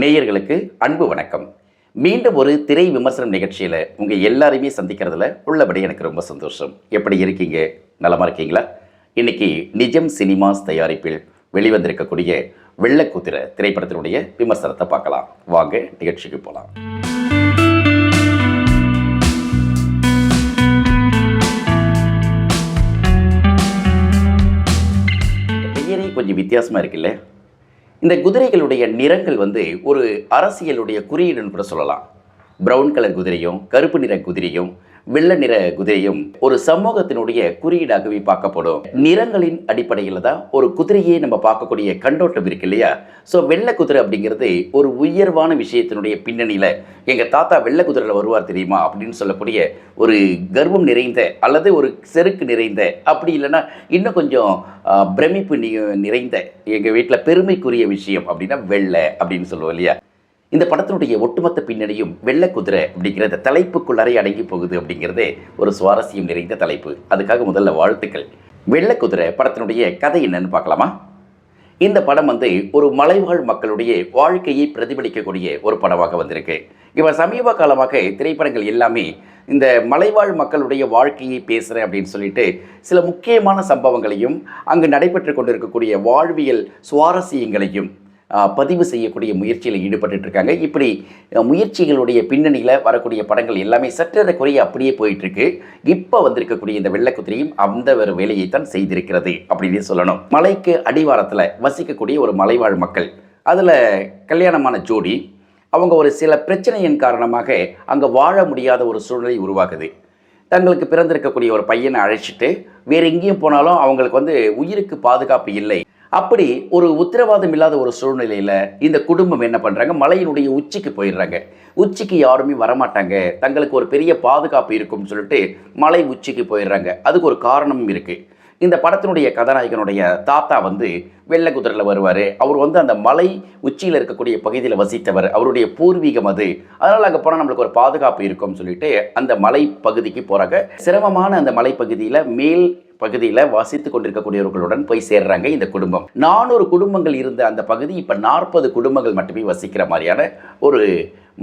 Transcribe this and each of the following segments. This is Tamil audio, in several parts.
நேயர்களுக்கு அன்பு வணக்கம். மீண்டும் ஒரு திரை விமர்சனம் நிகழ்ச்சியில் உங்கள் எல்லாரையுமே சந்திக்கிறதுல உள்ளபடி எனக்கு ரொம்ப சந்தோஷம். எப்படி இருக்கீங்க? நலமாக இருக்கீங்களா? இன்னைக்கு நிஜம் சினிமாஸ் தயாரிப்பில் வெளிவந்திருக்கக்கூடிய வெள்ளக்குதிரை திரைப்படத்தினுடைய விமர்சனத்தை பார்க்கலாம். வாங்க நிகழ்ச்சிக்கு போகலாம் பெயரே கொஞ்சம் வித்தியாசமாக இருக்குல்ல? இந்த குதிரைகளுடைய நிறங்கள் வந்து ஒரு அரசியலுடைய குறியீடுன்னு கூட சொல்லலாம். பிரவுன் கலர் குதிரையும் கருப்பு நிற குதிரையும் வெள்ளை நிற குதிரையும் ஒரு சமூகத்தினுடைய குறியீடாகவே பார்க்கப்படும். நிறங்களின் அடிப்படையில் தான் ஒரு குதிரையை நம்ம பார்க்கக்கூடிய கண்டோட்டம் இருக்கு இல்லையா? ஸோ வெள்ளை குதிரை அப்படிங்கிறது ஒரு உயர்வான விஷயத்தினுடைய பின்னணியில் எங்கள் தாத்தா வெள்ளை குதிரையில் வருவார் தெரியுமா? அப்படின்னு சொல்லக்கூடிய ஒரு கர்வம் நிறைந்த அல்லது ஒரு செருக்கு நிறைந்த அப்படி இல்லைன்னா இன்னும் கொஞ்சம் பிரமிப்பு நிறைந்த எங்கள் வீட்டில் பெருமைக்குரிய விஷயம் அப்படின்னா வெள்ளை அப்படின்னு சொல்லுவோம் இல்லையா? இந்த படத்தினுடைய ஒட்டுமொத்த பின்னணியும் வெள்ளக்குதிரை அப்படிங்கிற தலைப்புக்குள்ளரை அடங்கி போகுது அப்படிங்கிறதே ஒரு சுவாரஸ்யம் நிறைந்த தலைப்பு. அதுக்காக முதல்ல வாழ்த்துக்கள். வெள்ளை குதிரை படத்தினுடைய கதை என்னன்னு பார்க்கலாமா? இந்த படம் வந்து ஒரு மலைவாழ் மக்களுடைய வாழ்க்கையை பிரதிபலிக்கக்கூடிய ஒரு படமாக வந்திருக்கு. இப்போ சமீப காலமாக திரைப்படங்கள் எல்லாமே இந்த மலைவாழ் மக்களுடைய வாழ்க்கையை பேசுகிறேன் அப்படின்னு சொல்லிட்டு சில முக்கியமான சம்பவங்களையும் அங்கு நடைபெற்று கொண்டிருக்கக்கூடிய வாழ்வியல் சுவாரஸ்யங்களையும் பதிவு செய்யக்கூடிய முயற்சியில் ஈடுபட்டு இருக்காங்க இப்படி முயற்சிகளுடைய பின்னணியில் வரக்கூடிய படங்கள் எல்லாமே சற்றே குறைய அப்படியே போயிட்டுருக்கு இப்போ வந்திருக்கக்கூடிய இந்த வெள்ளக்குதிரையும் அந்த ஒரு வேலையை தான் செய்திருக்கிறது அப்படின்னு சொல்லணும். மலைக்கு அடிவாரத்தில் வசிக்கக்கூடிய ஒரு மலைவாழ் மக்கள் அதில் கல்யாணமான ஜோடி அவங்க ஒரு சில பிரச்சனையின் காரணமாக அங்கே வாழ முடியாத ஒரு சூழ்நிலை உருவாகுது. தங்களுக்கு பிறந்திருக்கக்கூடிய ஒரு பையனை அழைச்சிட்டு வேறு எங்கேயும் போனாலும் அவங்களுக்கு வந்து உயிருக்கு பாதுகாப்பு இல்லை. அப்படி ஒரு உத்தரவாதம் இல்லாத ஒரு சூழ்நிலையில் இந்த குடும்பம் என்ன பண்ணுறாங்க மலையினுடைய உச்சிக்கு போயிடுறாங்க. உச்சிக்கு யாருமே வரமாட்டாங்க. தங்களுக்கு ஒரு பெரிய பாதுகாப்பு இருக்கும்னு சொல்லிட்டு மலை உச்சிக்கு போயிடுறாங்க. அதுக்கு ஒரு காரணமும் இருக்குது இந்த படத்தினுடைய கதாநாயகனுடைய தாத்தா வந்து வெள்ளை குதிரையில் வருவார். அவர் வந்து அந்த மலை உச்சியில் இருக்கக்கூடிய பகுதியில் வசித்தவர். அவருடைய பூர்வீகம் அது. அதனால் அங்கே போனால் நம்மளுக்கு ஒரு பாதுகாப்பு இருக்கும்னு சொல்லிட்டு அந்த மலை பகுதிக்கு போகிறாங்க சிரமமான அந்த மலைப்பகுதியில் மேல் பகுதியில் வசித்து கொண்டிருக்கக்கூடியவர்களுடன் போய் சேர்றாங்க இந்த குடும்பம். நானூறு குடும்பங்கள் இருந்த அந்த பகுதி இப்போ நாற்பது குடும்பங்கள் மட்டுமே வசிக்கிற மாதிரியான ஒரு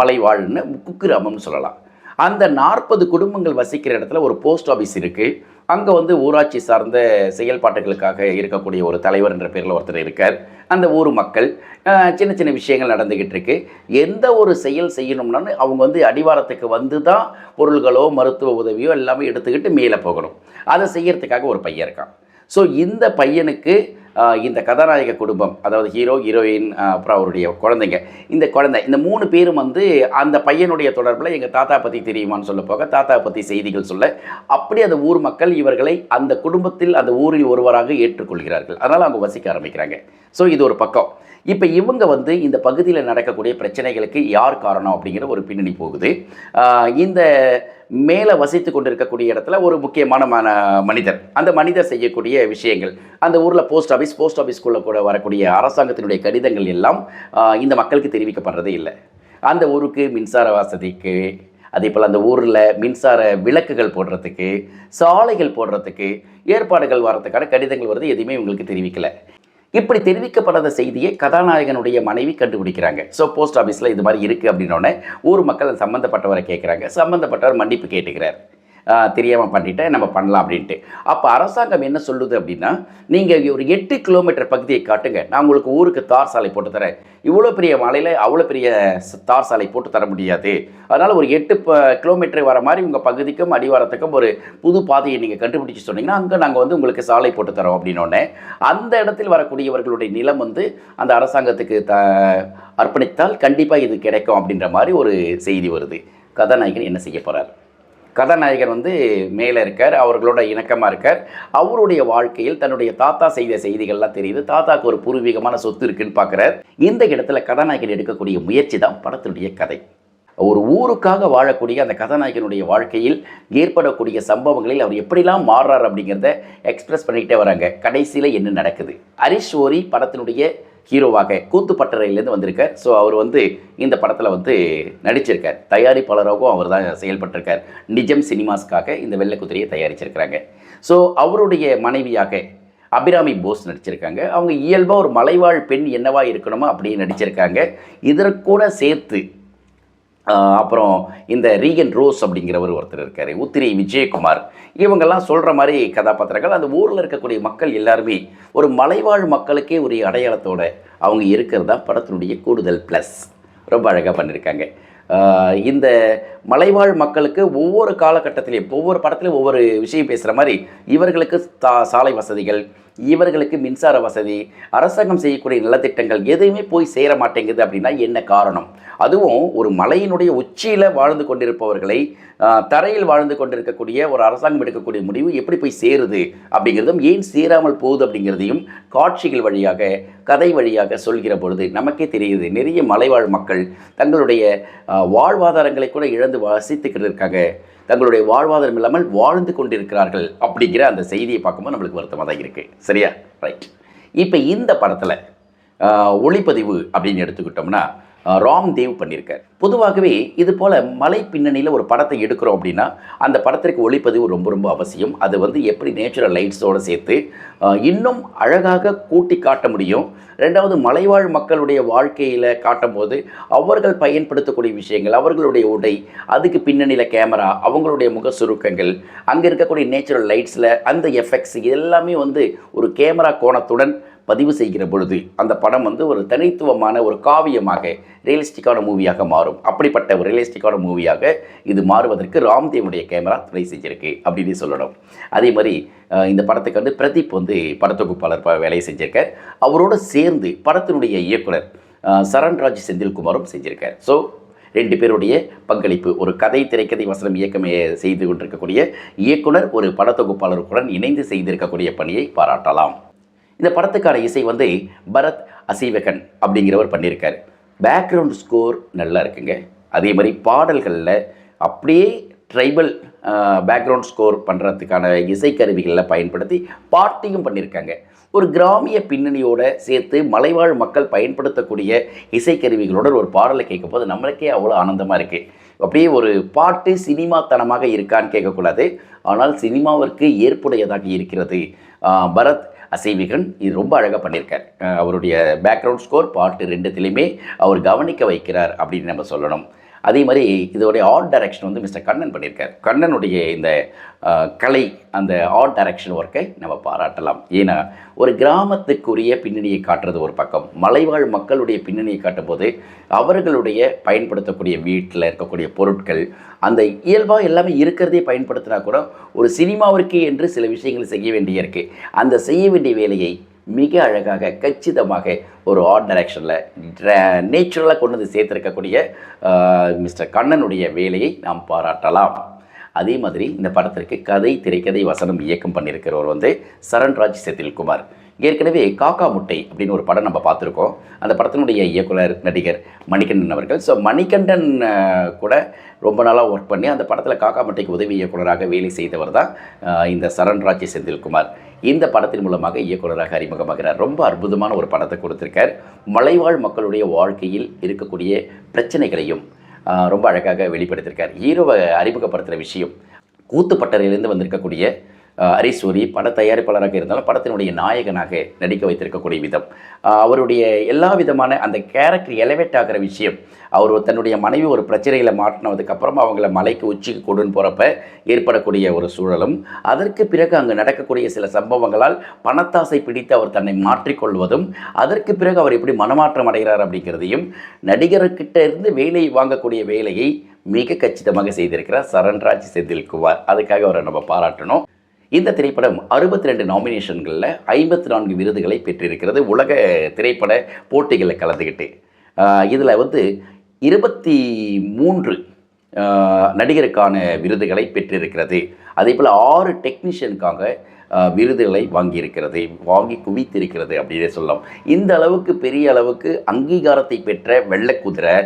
மலைவாழ்னு குக்கிராமம்னு சொல்லலாம். அந்த நாற்பது குடும்பங்கள் வசிக்கிற இடத்துல ஒரு போஸ்ட் ஆஃபீஸ் இருக்குது அங்கே வந்து ஊராட்சி சார்ந்த செயல்பாட்டுகளுக்காக இருக்கக்கூடிய ஒரு தலைவர் என்ற பேரில் ஒருத்தர் இருக்கார். அந்த ஊர் மக்கள் சின்ன சின்ன விஷயங்கள் நடந்துக்கிட்டு இருக்கு. எந்த ஒரு செயல் செய்யணும்னாலும் அவங்க வந்து அடிவாரத்துக்கு வந்து தான் பொருள்களோ மருத்துவ உதவியோ எல்லாமே எடுத்துக்கிட்டு மேலே போகணும். அதை செய்யறதுக்காக ஒரு பையன் இருக்கான். ஸோ இந்த பையனுக்கு இந்த கதாநாயக குடும்பம் அதாவது ஹீரோ ஹீரோயின் அப்புறம் அவருடைய குழந்தைங்க இந்த குழந்தை இந்த மூணு பேரும் வந்து அந்த பையனுடைய தொடர்பில் எங்கள் தாத்தா பற்றி தெரியுமான்னு சொல்ல போக தாத்தா பற்றி செய்திகள் சொல்ல அப்படி அந்த ஊர் மக்கள் இவர்களை அந்த குடும்பத்தில் அந்த ஊரில் ஒருவராக ஏற்றுக்கொள்கிறார்கள். அதனால் அவங்க வசிக்க ஆரம்பிக்கிறாங்க. ஸோ இது ஒரு பக்கம். இப்போ இவங்க வந்து இந்த பகுதியில் நடக்கக்கூடிய பிரச்சனைகளுக்கு யார் காரணம் அப்படிங்கிற ஒரு பின்னணி போகுது. இந்த மேலே வசித்து கொண்டிருக்கக்கூடிய இடத்துல ஒரு முக்கியமான மன மனிதர். அந்த மனிதர் செய்யக்கூடிய விஷயங்கள் அந்த ஊரில் போஸ்ட் ஆஃபீஸ் போஸ்ட் ஆஃபீஸ்க்குள்ளே கூட வரக்கூடிய அரசாங்கத்தினுடைய கடிதங்கள் எல்லாம் இந்த மக்களுக்கு தெரிவிக்கப்படுறதே இல்லை. அந்த ஊருக்கு மின்சார வசதிக்கு அதே போல் அந்த ஊரில் மின்சார விளக்குகள் போடுறதுக்கு சாலைகள் போடுறதுக்கு ஏற்பாடுகள் வர்றதுக்கான கடிதங்கள் வருது எதுவுமே இவங்களுக்கு தெரிவிக்கலை. இப்படி தெரிவிக்கப்படாத செய்தியை கதாநாயகனுடைய மனைவி கண்டுபிடிக்கிறாங்க. ஸோ போஸ்ட் ஆஃபீஸில் இது மாதிரி இருக்குது அப்படின்னோடனே ஊர் மக்கள் சம்மந்தப்பட்டவரை கேட்குறாங்க சம்மந்தப்பட்டவர் மன்னிப்பு கேட்டுக்கிறார். தெரியாமல் பண்ணிட்டேன் நம்ம பண்ணலாம் அப்படின்ட்டு. அப்போ அரசாங்கம் என்ன சொல்லுது அப்படின்னா நீங்கள் ஒரு எட்டு கிலோமீட்டர் பகுதியை காட்டுங்க. நான் உங்களுக்கு ஊருக்கு தார் சாலை போட்டு தரேன். இவ்வளோ பெரிய மலையில் அவ்வளோ பெரிய தார் சாலை போட்டு தர முடியாது. அதனால் ஒரு எட்டு கிலோமீட்டர் வர மாதிரி உங்கள் பகுதிக்கும் அடிவாரத்துக்கும் ஒரு புது பாதையை நீங்கள் கண்டுபிடிச்சு சொன்னீங்கன்னா அங்கே நாங்கள் வந்து உங்களுக்கு சாலை போட்டு தரோம் அப்படின்னோடனே அந்த இடத்தில் வரக்கூடியவர்களுடைய நிலம் வந்து அந்த அரசாங்கத்துக்கு த அர்ப்பணித்தால் கண்டிப்பாக இது கிடைக்கும் அப்படின்ற மாதிரி ஒரு செய்தி வருது. கதாநாயகன் என்ன செய்ய போகிறார் கதாநாயகர் வந்து மேலே இருக்கார் அவர்களோட இணக்கமாக இருக்கார். அவருடைய வாழ்க்கையில் தன்னுடைய தாத்தா செய்த செய்திகள்லாம் தெரியுது. தாத்தாக்கு ஒரு பூர்வீகமான சொத்து இருக்குன்னு பார்க்குறார். இந்த இடத்துல கதாநாயகன் எடுக்கக்கூடிய முயற்சி தான் படத்தினுடைய கதை. ஒரு ஊருக்காக வாழக்கூடிய அந்த கதாநாயகனுடைய வாழ்க்கையில் ஏற்படக்கூடிய சம்பவங்களில் அவர் எப்படிலாம் மாறுறார் அப்படிங்கிறத எக்ஸ்பிரஸ் பண்ணிக்கிட்டே வராங்க. கடைசியில் என்ன நடக்குது? ஹரிஷ் ஓரி படத்தினுடைய ஹீரோவாக கூத்துப்பட்டறையிலேருந்து வந்திருக்கார். ஸோ அவர் வந்து இந்த படத்தில் வந்து நடிச்சிருக்கார். தயாரிப்பாளராகவும் அவர் தான் செயல்பட்டிருக்கார். நிஜம் சினிமாஸ்க்காக இந்த வெள்ளை குதிரையை தயாரிச்சிருக்கிறாங்க. ஸோ அவருடைய மனைவியாக அபிராமி போஸ் நடிச்சிருக்காங்க. அவங்க இயல்பாக ஒரு மலைவாழ் பெண் என்னவா இருக்கணுமோ அப்படியே நடிச்சிருக்காங்க. இதற்கூட சேர்த்து அப்புறம் இந்த ரீகன் ரோஸ் அப்படிங்கிறவர் ஒருத்தர் இருக்கார் உத்திரை விஜயகுமார். இவங்கெல்லாம் சொல்கிற மாதிரி கதாபாத்திரங்கள். அந்த ஊரில் இருக்கக்கூடிய மக்கள் எல்லாருமே ஒரு மலைவாழ் மக்களுக்கே ஒரு அடையாளத்தோட அவங்க இருக்கிறதா படத்தினுடைய கூடுதல் ப்ளஸ் ரொம்ப அழகாக பண்ணியிருக்காங்க இந்த மலைவாழ் மக்களுக்கு ஒவ்வொரு காலகட்டத்திலையும் ஒவ்வொரு படத்துலையும் ஒவ்வொரு விஷயம் பேசுகிற மாதிரி இவர்களுக்கு சா சாலை வசதிகள் இவர்களுக்கு மின்சார வசதி அரசாங்கம் செய்யக்கூடிய நலத்திட்டங்கள் எதுவுமே போய் சேர மாட்டேங்குது அப்படின்னா என்ன காரணம்? அதுவும் ஒரு மலையினுடைய உச்சியில் வாழ்ந்து கொண்டிருப்பவர்களை தரையில் வாழ்ந்து கொண்டிருக்கக்கூடிய ஒரு அரசாங்கம் எடுக்கக்கூடிய முடிவு எப்படி போய் சேருது அப்படிங்கிறதும் ஏன் சேராமல் போகுது அப்படிங்கிறதையும் காட்சிகள் வழியாக கதை வழியாக சொல்கிற பொழுது நமக்கே தெரியுது. நிறைய மலைவாழ் மக்கள் தங்களுடைய வாழ்வாதாரங்களை கூட இழந்து வசித்துக்கிட்டு இருக்காங்க. தங்களுடைய வாழ்வாதாரம் இல்லாமல் வாழ்ந்து கொண்டிருக்கிறார்கள் அப்படிங்கிற அந்த செய்தியை பார்க்கும்போது நம்மளுக்கு வருத்தமாக தான் இருக்குது சரியா? ரைட் இப்போ இந்த படத்தில் ஒளிப்பதிவு அப்படின்னு எடுத்துக்கிட்டோம்னா ராம் தேவ் பண்ணியிருக்கார். பொதுவாகவே இது போல் மலை பின்னணியில் ஒரு படத்தை எடுக்கிறோம் அப்படின்னா அந்த படத்திற்கு ஒளிப்பதிவு ரொம்ப ரொம்ப அவசியம். அது வந்து எப்படி நேச்சுரல் லைட்ஸோடு சேர்த்து இன்னும் அழகாக கூட்டி காட்ட முடியும். ரெண்டாவது மலைவாழ் மக்களுடைய வாழ்க்கையில் காட்டும்போது அவர்கள் பயன்படுத்தக்கூடிய விஷயங்கள் அவர்களுடைய உடை அதுக்கு பின்னணியில் கேமரா அவங்களுடைய முக சுருக்கங்கள் அங்கே இருக்கக்கூடிய நேச்சுரல் லைட்ஸில் அந்த எஃபெக்ட்ஸ் எல்லாமே வந்து ஒரு கேமரா கோணத்துடன் பதிவு செய்கிற பொழுது அந்த படம் வந்து ஒரு தனித்துவமான ஒரு காவியமாக ரியலிஸ்டிக்கான மூவியாக மாறும். அப்படிப்பட்ட ஒரு ரியலிஸ்டிக்கான மூவியாக இது மாறுவதற்கு ராம்தேவனுடைய கேமரா துணை செஞ்சிருக்கு அப்படின்னு சொல்லணும். அதே மாதிரி இந்த படத்துக்கு வந்து பிரதீப் வந்து படத்தொகுப்பாளர் ப- வேலையை செஞ்சிருக்கார். அவரோடு சேர்ந்து படத்தினுடைய இயக்குனர் சரண்ராஜ் செந்தில்குமாரும் செஞ்சிருக்கார். ஸோ ரெண்டு பேருடைய பங்களிப்பு ஒரு கதை திரைக்கதை வசனம் இயக்கம் செய்து கொண்டிருக்கக்கூடிய இயக்குனர் ஒரு படத்தொகுப்பாளருடன் இணைந்து செய்திருக்கக்கூடிய பணியை பாராட்டலாம். இந்த படத்துக்கான இசை வந்து பரத் அசீவகன் அப்படிங்கிறவர் பண்ணியிருக்கார். பேக்ரவுண்ட் ஸ்கோர் நல்லா இருக்குங்க. அதே மாதிரி பாடல்களில் அப்படியே ட்ரைபல் பேக்ரவுண்ட் ஸ்கோர் பண்ணுறதுக்கான இசைக்கருவிகளில் பயன்படுத்தி பாட்டையும் பண்ணியிருக்காங்க. ஒரு கிராமிய பின்னணியோட சேர்த்து மலைவாழ் மக்கள் பயன்படுத்தக்கூடிய இசைக்கருவிகளோட ஒரு பாடலை கேட்கும்போது நம்மளுக்கே அவ்வளோ ஆனந்தமாக இருக்குது அப்படியே ஒரு பாட்டு சினிமாத்தனமாக இருக்கான்னு கேட்கக்கூடாது. ஆனால் சினிமாவிற்கு ஏற்புடையதாக இருக்கிறது. பரத் அசைவிகன் இது ரொம்ப அழகாக பண்ணியிருக்கார். அவருடைய பேக்ரவுண்ட் ஸ்கோர் பாட்டு ரெண்டுத்திலையுமே அவர் கவனிக்க வைக்கிறார் அப்படின்னு நம்ம சொல்லணும். அதே மாதிரி இதோடைய ஆர்ட் டைரக்ஷன் வந்து மிஸ்டர் கண்ணன் பண்ணியிருக்கார். கண்ணனுடைய இந்த கலை அந்த ஆர்ட் டைரக்ஷன் ஒர்க்கை நம்ம பாராட்டலாம். ஏன்னா ஒரு கிராமத்துக்குரிய பின்னணியை காட்டுறது ஒரு பக்கம். மலைவாழ் மக்களுடைய பின்னணியை காட்டும்போது அவர்களுடைய பயன்படுத்தக்கூடிய வீட்டில் இருக்கக்கூடிய பொருட்கள் அந்த இயல்பாக எல்லாமே இருக்கிறதே பயன்படுத்தினா கூட ஒரு சினிமாவிற்கே என்று சில விஷயங்கள் செய்ய வேண்டிய இருக்குது அந்த செய்ய வேண்டிய வேலையை மிக அழகாக கச்சிதமாக ஒரு ஆர்ட் டைரக்ஷனில் நேச்சுரலாக கொண்டு வந்து சேர்த்துருக்கக்கூடிய மிஸ்டர் கண்ணனுடைய வேலையை நாம் பாராட்டலாம். அதே மாதிரி இந்த படத்திற்கு கதை திரைக்கதை வசனம் இயக்கம் பண்ணியிருக்கிறவர் வந்து சரண்ராஜ் செந்தில்குமார். ஏற்கனவே காக்கா முட்டை அப்படின்னு ஒரு படம் நம்ம பார்த்துருக்கோம். அந்த படத்தினுடைய இயக்குனர் நடிகர் மணிகண்டன் அவர்கள். ஸோ மணிகண்டன் கூட ரொம்ப நாளாக ஒர்க் பண்ணி அந்த படத்தில் காக்கா முட்டைக்கு உதவி இயக்குனராக வேலை செய்தவர் தான் இந்த சரண்ராஜ் செந்தில்குமார். இந்த படத்தின் மூலமாக இயக்குனராக அறிமுகமாகிறார். ரொம்ப அற்புதமான ஒரு படத்தை கொடுத்துருக்கார். மலைவாழ் மக்களுடைய வாழ்க்கையில் இருக்கக்கூடிய பிரச்சனைகளையும் ரொம்ப அழகாக வெளிப்படுத்தியிருக்கார் ஹீரோவை அறிமுகப்படுத்துகிற விஷயம் கூத்துப்பட்டறையிலேருந்து வந்திருக்கக்கூடிய அரிசூரி பட தயாரிப்பாளராக இருந்தாலும் படத்தினுடைய நாயகனாக நடிக்க வைத்திருக்கக்கூடிய விதம். அவருடைய எல்லா விதமான அந்த கேரக்டர் எலவேட் ஆகிற விஷயம் அவர் தன்னுடைய மனைவி ஒரு பிரச்சனையில் மாற்றினதுக்கப்புறமா அவங்களை அவங்கள மலைக்கு உச்சிக்கு கொண்டுன்னு போகிறப்ப ஏற்படக்கூடிய ஒரு சூழலும் அதற்கு பிறகு அங்கு நடக்கக்கூடிய சில சம்பவங்களால் பணத்தாசை பிடித்து அவர் தன்னை மாற்றிக்கொள்வதும் அதற்கு பிறகு அவர் எப்படி மனமாற்றம் அடைகிறார் அப்படிங்கிறதையும் நடிகர்கிட்ட இருந்து வேலை வாங்கக்கூடிய வேலையை மிக கச்சிதமாக செய்திருக்கிறார் சரண்ராஜ் செந்தில்குமார். அதுக்காக அவரை நம்ம பாராட்டணும். இந்த திரைப்படம் அறுபத்தி ரெண்டு நாமினேஷன்களில் ஐம்பத்தி நான்கு விருதுகளை பெற்றிருக்கிறது. உலக திரைப்பட போட்டிகளில் கலந்துக்கிட்டு இதில் வந்து இருபத்தி மூன்று நடிகருக்கான விருதுகளை பெற்றிருக்கிறது. அதே போல் ஆறு டெக்னீஷியனுக்காக விருதுகளை வாங்கியிருக்கிறது. வாங்கி குவித்திருக்கிறது அப்படின்னே சொல்லலாம். இந்த அளவுக்கு பெரிய அளவுக்கு அங்கீகாரத்தை பெற்ற வெள்ளக்குதிரை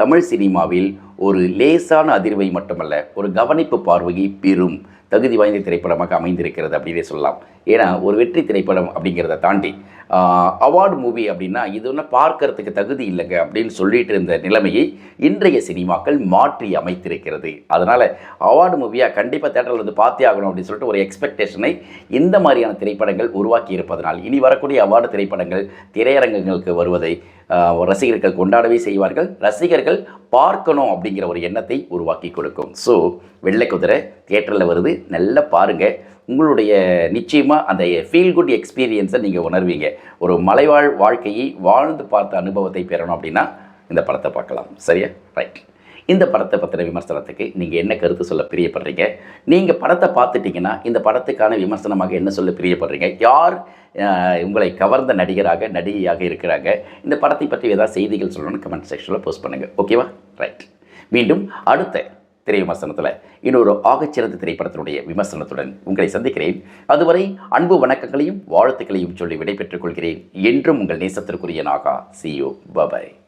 தமிழ் சினிமாவில் ஒரு லேசான அதிர்வை மட்டுமல்ல ஒரு கவனிப்பு பார்வையை பெறும் தகுதி வாய்ந்த திரைப்படமாக அமைந்திருக்கிறது அப்படின்னே சொல்லலாம். ஏன்னா ஒரு வெற்றி திரைப்படம் அப்படிங்கிறத தாண்டி அவார்டு மூவி அப்படின்னா இது ஒன்றும் பார்க்கறதுக்கு தகுதி இல்லைங்க அப்படின்னு சொல்லிட்டு இருந்த நிலைமையை இன்றைய சினிமாக்கள் மாற்றி அமைத்திருக்கிறது. அதனால் அவார்டு மூவியாக கண்டிப்பாக தேட்டரில் வந்து பார்த்தே ஆகணும் அப்படின்னு சொல்லிட்டு ஒரு எக்ஸ்பெக்டேஷனை இந்த மாதிரியான திரைப்படங்கள் உருவாக்கி இருப்பதனால் இனி வரக்கூடிய அவார்டு திரைப்படங்கள் திரையரங்குகளுக்கு வருவதை ரசிகர்கள் கொண்டாடவே செய்வார்கள். ரசிகர்கள் பார்க்கணும் அப்படிங்கிற ஒரு எண்ணத்தை உருவாக்கி கொடுக்கும். ஸோ வெள்ளை குதிரை தியேட்டரில் வருது. நல்லா பாருங்கள் உங்களுடைய நிச்சயமாக அந்த ஃபீல் குட் எக்ஸ்பீரியன்ஸை நீங்கள் உணர்வீங்க. ஒரு மலைவாழ் வாழ்க்கையை வாழ்ந்து பார்த்த அனுபவத்தை பெறணும் அப்படின்னா இந்த படத்தை பார்க்கலாம். சரியா? ரைட் இந்த படத்தை பற்றின விமர்சனத்துக்கு நீங்கள் என்ன கருத்து சொல்ல பிரியப்படுறீங்க? நீங்கள் படத்தை பார்த்துட்டிங்கன்னா இந்த படத்துக்கான விமர்சனமாக என்ன சொல்ல பிரியப்படுறீங்க? யார் உங்களை கவர்ந்த நடிகராக நடிகையாக இருக்கிறாங்க? இந்த படத்தை பற்றி ஏதாவது செய்திகள் சொல்லணும்னு கமெண்ட் செக்ஷனில் போஸ்ட் பண்ணுங்கள் ஓகேவா ரைட் மீண்டும் அடுத்த திரை விமர்சனத்தில் இன்னொரு ஆகச்சிறந்த திரைப்படத்தினுடைய விமர்சனத்துடன் உங்களை சந்திக்கிறேன். அதுவரை அன்பு வணக்கங்களையும் வாழ்த்துக்களையும் சொல்லி விடைபெற்றுக் கொள்கிறேன். என்றும் உங்கள் நேசத்திற்குரிய நாகா சியோ பபாய்